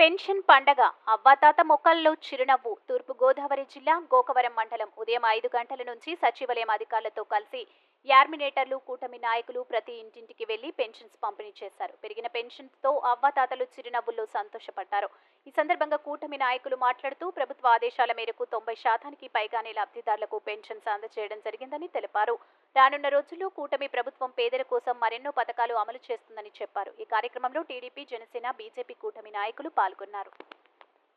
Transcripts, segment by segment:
Pension పండగ. అవ్వాతాత మొక్కల్లో చిరునవ్వు. తూర్పుగోదావరి జిల్లా గోకవరం మండలం ఉదయం ఐదు గంటల నుంచి సచివాలయం అధికారులతో కలిసి యార్మినేటర్లు కూటమి నాయకులు ప్రతి ఇంటింటికి వెళ్ళి పెన్షన్స్ పంపిణీ చేశారు. పెరిగిన పెన్షన్తో అవ్వాతాతలు చిరునవ్వుల్లో సంతోషపడ్డారు. ఈ సందర్భంగా కూటమి నాయకులు మాట్లాడుతూ ప్రభుత్వ ఆదేశాల మేరకు తొంభై శాతానికి పైగానే లబ్ధిదారులకు పెన్షన్స్ అందజేయడం జరిగిందని తెలిపారు. రానున్న రోజుల్లో కూటమి ప్రభుత్వం పేదల కోసం మరెన్నో పథకాలు అమలు చేస్తుందని చెప్పారు. ఈ కార్యక్రమంలో టీడీపీ జనసేన బీజేపీ కూటమి నాయకులు పాల్గొన్నారు.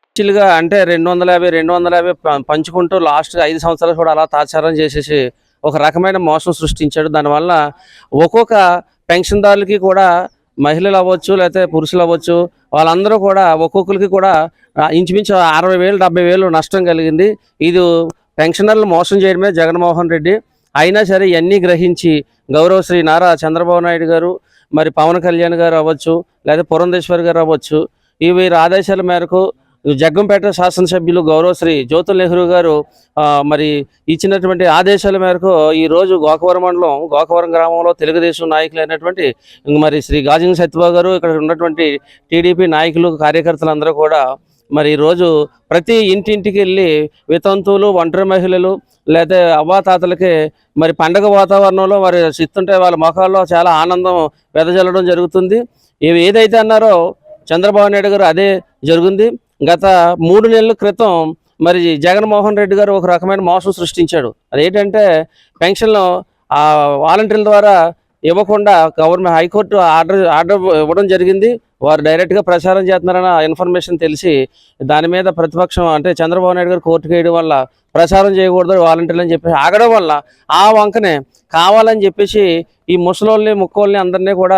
యాక్చువల్గా అంటే రెండు వందల యాభై రెండు వందల యాభై పంచుకుంటూ లాస్ట్ ఐదు సంవత్సరాలు కూడా అలా తాచారం చేసేసి ఒక రకమైన మోసం సృష్టించాడు. దానివల్ల ఒక్కొక్క పెన్షన్దారులకి కూడా మహిళలు అవ్వచ్చు లేకపోతే పురుషులు అవ్వచ్చు వాళ్ళందరూ కూడా ఒక్కొక్కరికి కూడా ఇంచుమించు అరవై వేలు డెబ్బై వేలు నష్టం కలిగింది. ఇది పెన్షనర్లు మోసం చేయడమే జగన్మోహన్ రెడ్డి. అయినా సరే ఇవన్నీ గ్రహించి గౌరవశ్రీ నారా చంద్రబాబు నాయుడు గారు మరి పవన్ కళ్యాణ్ గారు అవ్వచ్చు లేదా పురంధేశ్వర్ గారు అవ్వచ్చు ఈ వీరి ఆదేశాల మేరకు జగ్గంపేట శాసనసభ్యులు గౌరవశ్రీ జ్యోతుల్ నెహ్రూ గారు మరి ఇచ్చినటువంటి ఆదేశాల మేరకు ఈరోజు గోకవరం మండలం గోకవరం గ్రామంలో తెలుగుదేశం నాయకులైనటువంటి మరి శ్రీ గాజింగ్ సత్యబాబు గారు ఇక్కడ ఉన్నటువంటి టీడీపీ నాయకులు కార్యకర్తలందరూ కూడా మరి ఈరోజు ప్రతి ఇంటింటికి వెళ్ళి వితంతువులు ఒంటరి మహిళలు లేదా అవ్వాతాతలకి మరి పండగ వాతావరణంలో వారి ఇస్తుంటే వాళ్ళ ముఖాల్లో చాలా ఆనందం వెదజల్లడం జరుగుతుంది. ఇవి ఏదైతే అన్నారో చంద్రబాబు నాయుడు గారు అదే జరిగింది. గత మూడు నెలల క్రితం మరి జగన్మోహన్ రెడ్డి గారు ఒక రకమైన మోసం సృష్టించాడు. అదేంటంటే పెన్షన్లు ఆ వాలంటీర్ల ద్వారా ఇవ్వకుండా గవర్నమెంట్ హైకోర్టు ఆర్డర్ ఆర్డర్ ఇవ్వడం జరిగింది. వారు డైరెక్ట్గా ప్రచారం చేస్తున్నారన్న ఇన్ఫర్మేషన్ తెలిసి దాని మీద ప్రతిపక్షం అంటే చంద్రబాబు నాయుడు గారు కోర్టుకు వేయడం వల్ల ప్రచారం చేయకూడదు వాలంటీర్లు అని చెప్పేసి ఆగడం వల్ల ఆ వంకనే కావాలని చెప్పేసి ఈ ముసలోళ్ళని ముక్కోళ్ళని అందరినీ కూడా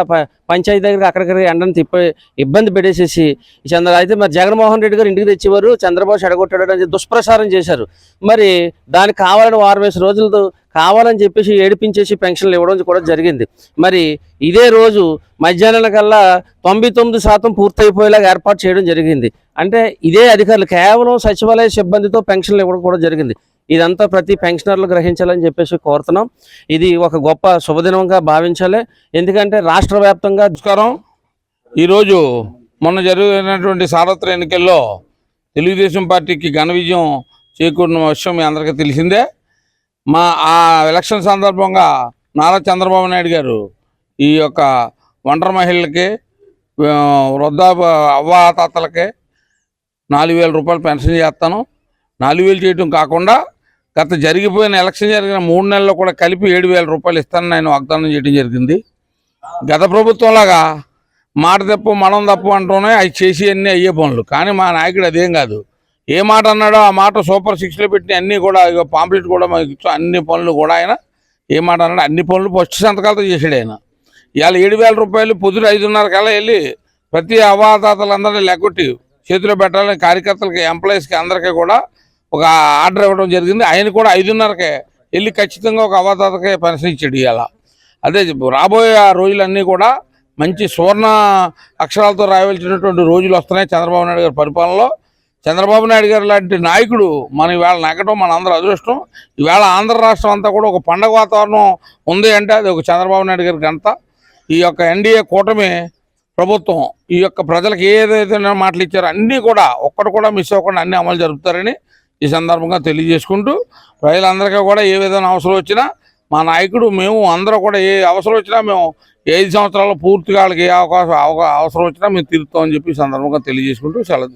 పంచాయతీ దగ్గరికి అక్కడికి ఎండని తిప్పి ఇబ్బంది పెట్టేసేసి ఈ చంద్ర అయితే మరి జగన్మోహన్ రెడ్డి గారు ఇంటికి తెచ్చేవారు చంద్రబాబు చెడగొట్టాడు అని దుష్ప్రచారం చేశారు. మరి దానికి కావాలని వారం వేసి రోజులతో కావాలని చెప్పేసి ఏడిపించేసి పెన్షన్లు ఇవ్వడం కూడా జరిగింది. మరి ఇదే రోజు మధ్యాహ్నం కల్లా తొంభై తొమ్మిది శాతం పూర్తయిపోయేలాగా ఏర్పాటు చేయడం జరిగింది. అంటే ఇదే అధికారులు కేవలం సచివాలయ సిబ్బందితో పెన్షన్లు ఇవ్వడం కూడా జరిగింది. ఇదంతా ప్రతి పెన్షనర్లు గ్రహించాలని చెప్పేసి కోరుతున్నాం. ఇది ఒక గొప్ప శుభదినంగా భావించాలి. ఎందుకంటే రాష్ట్ర వ్యాప్తంగా నమస్కారం. ఈరోజు మొన్న జరిగినటువంటి సార్వత్ర ఎన్నికల్లో తెలుగుదేశం పార్టీకి ఘన విజయం చేకూరిన విషయం మీ అందరికీ తెలిసిందే. మా ఆ ఎలక్షన్ సందర్భంగా నారా చంద్రబాబు నాయుడు గారు ఈ యొక్క ఒంటరి మహిళలకి ఆ, అవ్వాతాతలకి నాలుగు వేల రూపాయలు పెన్షన్ చేస్తాను. నాలుగు వేలు చేయటం కాకుండా గత జరిగిపోయిన ఎలక్షన్ జరిగిన మూడు నెలల్లో కూడా కలిపి ఏడు వేల రూపాయలు ఇస్తానని నేను వాగ్దానం చేయడం జరిగింది. గత ప్రభుత్వంలాగా మాట తప్పు మనం తప్పు అంటూనే అవి చేసి అన్నీ అయ్యే పనులు. కానీ మా నాయకుడు అదేం కాదు. ఏ మాట అన్నాడో ఆ మాట సూపర్ సిక్స్లో పెట్టి అన్నీ కూడా ఇక పాంప్లెట్ కూడా మాకు అన్ని పనులు కూడా ఆయన ఏ మాట అన్నాడు అన్ని పనులు ఫస్ట్ సంతకాలతో చేసాడు ఆయన. ఇవాళ ఏడు వేల రూపాయలు పొద్దున ఐదున్నర కల్లా వెళ్ళి ప్రతి అవాతాతలందరినీ లెక్కొట్టి చేతిలో పెట్టాలని కార్యకర్తలకి ఎంప్లాయీస్కి అందరికీ కూడా ఒక ఆర్డర్ ఇవ్వడం జరిగింది. ఆయన కూడా ఐదున్నరకే వెళ్ళి ఖచ్చితంగా ఒక అవాతాతకే పెన్షన్ ఇచ్చాడు ఇవాళ. అదే రాబోయే ఆ రోజులన్నీ కూడా మంచి సువర్ణ అక్షరాలతో రాయవలసినటువంటి రోజులు వస్తున్నాయి చంద్రబాబు నాయుడు గారి పరిపాలనలో. చంద్రబాబు నాయుడు గారు లాంటి నాయకుడు మనం ఇవాళ నగ్గటం మన అందరూ అదృష్టం. ఈవేళ ఆంధ్ర రాష్ట్రం అంతా కూడా ఒక పండగ వాతావరణం ఉంది అంటే అది ఒక చంద్రబాబు నాయుడు గారి ఘనత. ఈ యొక్క ఎన్డీఏ కూటమి ప్రభుత్వం ఈ యొక్క ప్రజలకు ఏదైతే మాటలు ఇచ్చారో అన్నీ కూడా ఒక్కటి కూడా మిస్ అవ్వకుండా అన్ని అమలు జరుపుతారని ఈ సందర్భంగా తెలియజేసుకుంటూ ప్రజలందరికీ కూడా ఏ విధమైన అవసరం వచ్చినా మా నాయకుడు మేము అందరూ కూడా ఏ అవసరం వచ్చినా మేము ఐదు సంవత్సరాల్లో పూర్తిగా వాళ్ళకి ఏ అవకాశం అవకా- అవసరం వచ్చినా మేము తీరుతామని చెప్పి సందర్భంగా తెలియజేసుకుంటూ సెలవు